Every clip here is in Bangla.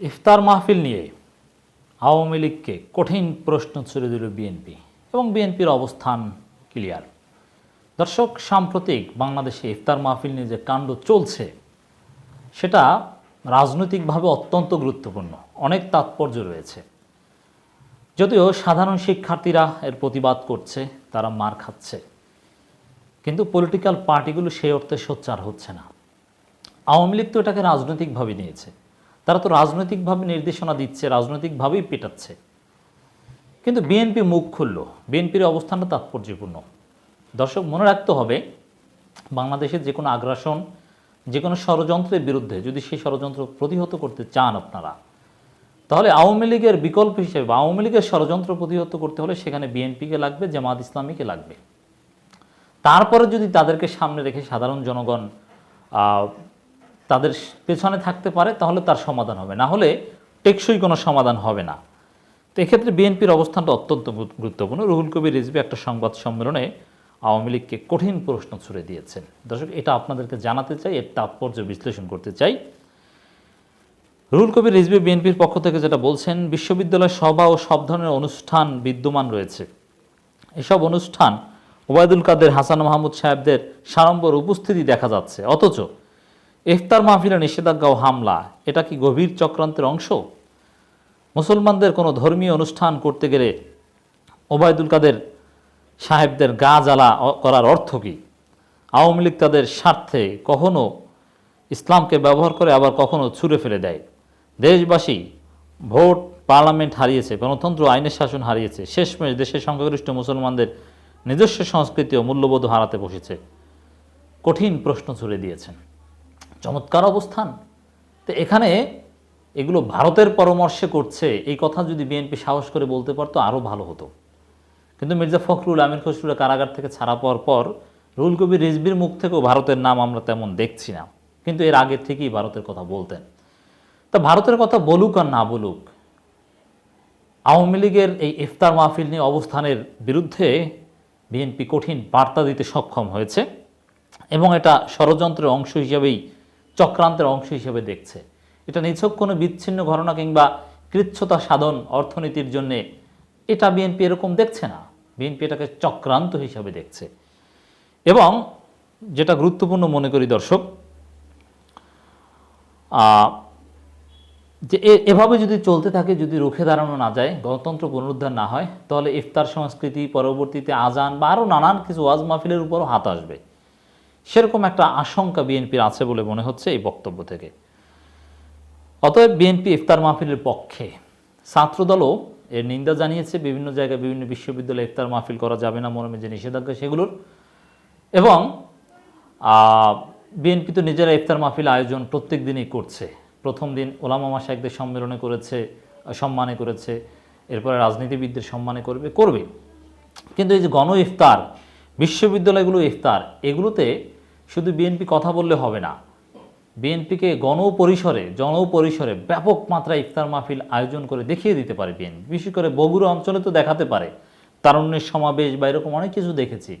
ইফতার মাহফিল নিয়ে আওয়ামী লীগকে কঠিন প্রশ্ন ছুড়ে দিল বিএনপি এবং বিএনপির অবস্থান ক্লিয়ার। দর্শক, সাম্প্রতিক বাংলাদেশে ইফতার মাহফিল নিয়ে যে কাণ্ড চলছে, সেটা রাজনৈতিকভাবে অত্যন্ত গুরুত্বপূর্ণ। অনেক তাৎপর্য রয়েছে। যদিও সাধারণ শিক্ষার্থীরা এর প্রতিবাদ করছে, তারা মার খাচ্ছে। কিন্তু পলিটিক্যাল পার্টিগুলো সেই অর্থে সোচ্চার হচ্ছে না। আওয়ামী লীগ তো এটাকে রাজনৈতিকভাবে নিয়েছে। তারা তো রাজনৈতিকভাবে নির্দেশনা দিচ্ছে, রাজনৈতিকভাবেই পেটাচ্ছে। কিন্তু বিএনপি মুখ খুলল। বিএনপির অবস্থানটা তাৎপর্যপূর্ণ। দর্শক, মনে রাখতে হবে, বাংলাদেশের যে কোনো আগ্রাসন, যে কোনো ষড়যন্ত্রের বিরুদ্ধে যদি সেই ষড়যন্ত্র প্রতিহত করতে চান আপনারা, তাহলে আওয়ামী লীগের বিকল্প হিসেবে, আওয়ামী লীগের ষড়যন্ত্র প্রতিহত করতে হলে সেখানে বিএনপিকে লাগবে, জামাত ইসলামীকে লাগবে। তারপরে যদি তাদেরকে সামনে রেখে সাধারণ জনগণ তাদের পেছনে থাকতে পারে, তাহলে তার সমাধান হবে। না হলে টেকসই কোনো সমাধান হবে না। তো এক্ষেত্রে বিএনপির অবস্থানটা অত্যন্ত গুরুত্বপূর্ণ। রুহুল কবির রিজভি একটা সংবাদ সম্মেলনে আওয়ামী লীগকে কঠিন প্রশ্ন ছুড়ে দিয়েছেন। দর্শক, এটা আপনাদেরকে জানাতে চাই, এর তাৎপর্য বিশ্লেষণ করতে চাই। রুহুল কবির রিজভি বিএনপির পক্ষ থেকে যেটা বলছেন, বিশ্ববিদ্যালয় সভা ও সব ধরনের অনুষ্ঠান বিদ্যমান রয়েছে। এসব অনুষ্ঠান ওবায়দুল কাদের, হাসান মাহমুদ সাহেবদের সাড়ম্বর উপস্থিতি দেখা যাচ্ছে। অথচ ইফতার মাহফিলে নিষেধাজ্ঞা ও হামলা, এটা কি গভীর চক্রান্তের অংশ? মুসলমানদের কোনো ধর্মীয় অনুষ্ঠান করতে গেলে ওবায়দুল কাদের সাহেবদের গা জ্বালা করার অর্থ কী? আওয়ামী লীগ তাদের স্বার্থে কখনো ইসলামকে ব্যবহার করে, আবার কখনো ছুঁড়ে ফেলে দেয়। দেশবাসী ভোট পার্লামেন্ট হারিয়েছে, গণতন্ত্র আইনের শাসন হারিয়েছে, শেষমেশ দেশের সংখ্যাগরিষ্ঠ মুসলমানদের নিজস্ব সংস্কৃতি ও মূল্যবোধ হারাতে বসেছে। কঠিন প্রশ্ন ছুড়ে দিয়েছেন। চমৎকার অবস্থান। তো এখানে এগুলো ভারতের পরামর্শে করছে, এই কথা যদি বিএনপি সাহস করে বলতে পারতো আরও ভালো হতো। কিন্তু মির্জা ফখরুল, আমির খসরুলের কারাগার থেকে ছাড়া পাওয়ার পর রুল কবির রিজবির মুখ থেকেও ভারতের নাম আমরা তেমন দেখছি না। কিন্তু এর আগে থেকেই ভারতের কথা বলতেন। তা ভারতের কথা বলুক আর না বলুক, আওয়ামী লীগের এই ইফতার মাহফিল নিয়ে অবস্থানের বিরুদ্ধে বিএনপি কঠিন বার্তা দিতে সক্ষম হয়েছে এবং এটা ষড়যন্ত্রের অংশ হিসেবেই চক্রান্তের অংশ হিসেবে দেখছে। এটা নিছক কোনো বিচ্ছিন্ন ঘটনা কিংবা কৃচ্ছতা সাধন অর্থনীতির জন্যে এটা বিএনপি এরকম দেখছে না। বিএনপি এটাকে চক্রান্ত হিসাবে দেখছে। এবং যেটা গুরুত্বপূর্ণ মনে করি দর্শক যে এভাবে যদি চলতে থাকে, যদি রুখে দাঁড়ানো না যায়, গণতন্ত্র পুনরুদ্ধার না হয়, তাহলে ইফতার সংস্কৃতি পরবর্তীতে আজান বা আরও নানান কিছু ওয়াজ মাহফিলের উপরও হাত আসবে। সেরকম একটা আশঙ্কা বিএনপির আছে বলে মনে হচ্ছে এই বক্তব্য থেকে। অতএব বিএনপি ইফতার মাহফিলের পক্ষে। ছাত্রদলও এর নিন্দা জানিয়েছে, বিভিন্ন জায়গায় বিভিন্ন বিশ্ববিদ্যালয়ে ইফতার মাহফিল করা যাবে না মর্মে যে নিষেধাজ্ঞা সেগুলোর। এবং বিএনপি তো নিজেরা ইফতার মাহফিল আয়োজন প্রত্যেক দিনই করছে। প্রথম দিন ওলামা মাসাইকদের সম্মেলনে করেছে, সম্মানে করেছে, এরপরে রাজনীতিবিদদের সম্মানে করবে করবে। কিন্তু এই যে গণ ইফতার, বিশ্ববিদ্যালয়গুলো ইফতার, এগুলোতে শুধু বিএনপি কথা বললে হবে না। বিএনপিকে গণপরিসরে, জনপরিসরে ব্যাপক মাত্রায় ইফতার মাহফিল আয়োজন করে দেখিয়ে দিতে পারে বিএনপি বিশেষ করে বগুড়া অঞ্চলে তো দেখাতে পারে। তারুণ্যের সমাবেশ বা এরকম অনেক কিছু দেখেছি।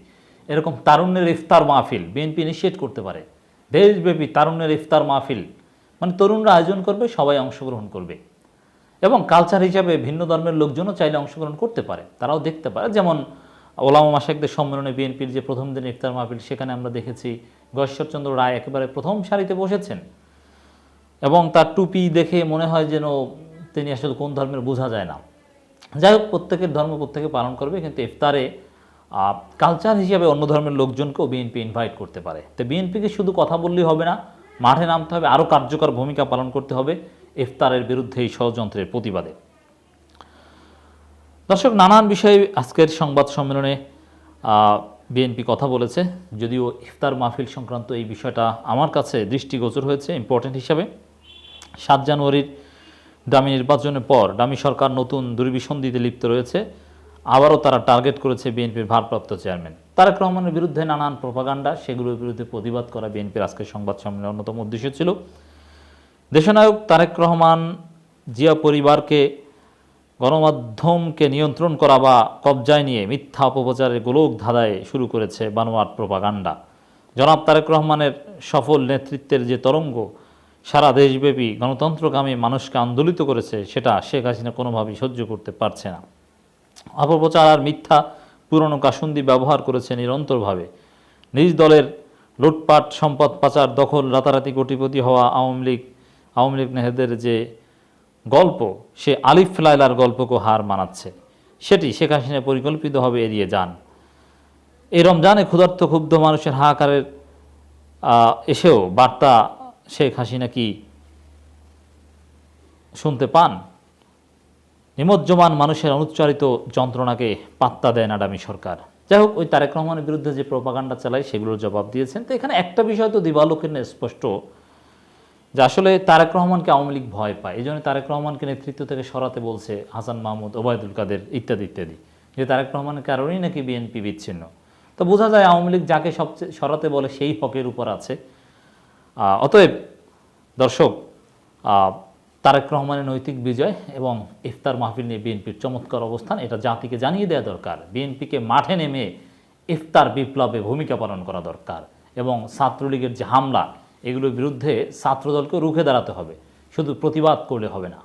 এরকম তারুণ্যের ইফতার মাহফিল বিএনপি ইনিশিয়েট করতে পারে। দেশব্যাপী তারুণ্যের ইফতার মাহফিল মানে তরুণরা আয়োজন করবে, সবাই অংশগ্রহণ করবে। এবং কালচার হিসাবে ভিন্ন ধর্মের লোকজনও চাইলে অংশগ্রহণ করতে পারে। তারাও দেখতে পারে। যেমন ওলামা মাসাকদের সম্মেলনে বিএনপির যে প্রথম দিন ইফতার মাহফিল, সেখানে আমরা দেখেছি গশ্বরচন্দ্র রায় একেবারে প্রথম সারিতে বসেছেন। এবং তার টুপি দেখে মনে হয় যেন তিনি আসলে কোন ধর্মের বোঝা যায় না। যাই হোক, প্রত্যেকের ধর্ম প্রত্যেকে পালন করবে, কিন্তু ইফতারে কালচার হিসাবে অন্য ধর্মের লোকজনকেও বিএনপি ইনভাইট করতে পারে। তো বিএনপিকে শুধু কথা বললেই হবে না, মাঠে নামতে হবে, আরও কার্যকর ভূমিকা পালন করতে হবে ইফতারের বিরুদ্ধে এই ষড়যন্ত্রের প্রতিবাদে। দর্শক, নানান বিষয়ে আজকের সংবাদ সম্মেলনে বিএনপি কথা বলেছে। যদিও ইফতার মাহফিল সংক্রান্ত এই বিষয়টা আমার কাছে দৃষ্টিগোচর হয়েছে ইম্পর্টেন্ট হিসাবে। সাত জানুয়ারির ডামি নির্বাচনের পর ডামি সরকার নতুন দুর্বিসন্ধিতে লিপ্ত রয়েছে। আবারও তারা টার্গেট করেছে বিএনপির ভারপ্রাপ্ত চেয়ারম্যান তারেক রহমানের বিরুদ্ধে নানান প্রপাগান্ডা সেগুলোর বিরুদ্ধে প্রতিবাদ করা বিএনপির আজকের সংবাদ সম্মেলনের অন্যতম উদ্দেশ্য ছিল। দেশনায়ক তারেক রহমান জিয়া পরিবারকে গণমাধ্যমকে নিয়ন্ত্রণ করা বা কবজায় নিয়ে মিথ্যা অপপ্রচারের গোলক ধাঁধায় শুরু করেছে বানোয়াট প্রপাগান্ডা। জনাব তারেক রহমানের সফল নেতৃত্বের যে তরঙ্গ, সারা দেশব্যাপী গণতন্ত্রকামী মানুষকে আন্দোলিত করেছে, সেটা শেখ হাসিনা কোনোভাবেই সহ্য করতে পারছে না। অপপ্রচার আর মিথ্যা পুরনো কাসুন্দি ব্যবহার করেছে নিরন্তরভাবে। নিজ দলের লুটপাট, সম্পদ পাচার, দখল, রাতারাতি কোটিপতি হওয়া আওয়ামী লীগ আওয়ামী লীগ নেহেদের যে গল্প, সে আলিফ লাইলার গল্পকে হার মানাচ্ছে। সেটি শেখ হাসিনা পরিকল্পিতভাবে এড়িয়ে যান। এই রমজানে ক্ষুধার্ত ক্ষুব্ধ মানুষের হাহাকারের এসেও বার্তা শেখ হাসিনা কি শুনতে পান? নিমজ্জমান মানুষের অনুচ্চারিত যন্ত্রণাকে পাত্তা দেয় না ডামি সরকার। যাই হোক, ওই তারেক রহমানের বিরুদ্ধে যে প্রপাগান্ডা চালায়, সেগুলোর জবাব দিয়েছেন। তো এখানে একটা বিষয় তো দিবালোকের স্পষ্ট। যে আসলে তারেক রহমানকে আওয়ামী লীগ ভয় পায় এই জন্য তারেক রহমানকে নেতৃত্ব থেকে সরাতে বলছে হাসান মাহমুদ, ওবায়দুল কাদের, ইত্যাদি ইত্যাদি। যে তারেক রহমানের কারণেই নাকি বিএনপি বিচ্ছিন্ন। তো বোঝা যায় আওয়ামী লীগ যাকে সবচেয়ে সরাতে বলে সেই হকের উপর আছে। অতএব দর্শক তারেক রহমানের নৈতিক বিজয় এবং ইফতার মাহফিল নিয়ে বিএনপির চমৎকার অবস্থান, এটা জাতিকে জানিয়ে দেওয়া দরকার। বিএনপিকে মাঠে নেমে ইফতার বিপ্লবে ভূমিকা পালন করা দরকার এবং ছাত্রলীগের যে হামলা এগুলোর বিরুদ্ধে ছাত্রদলকে রুখে দাঁড়াতে হবে। শুধু প্রতিবাদ করলে হবে না।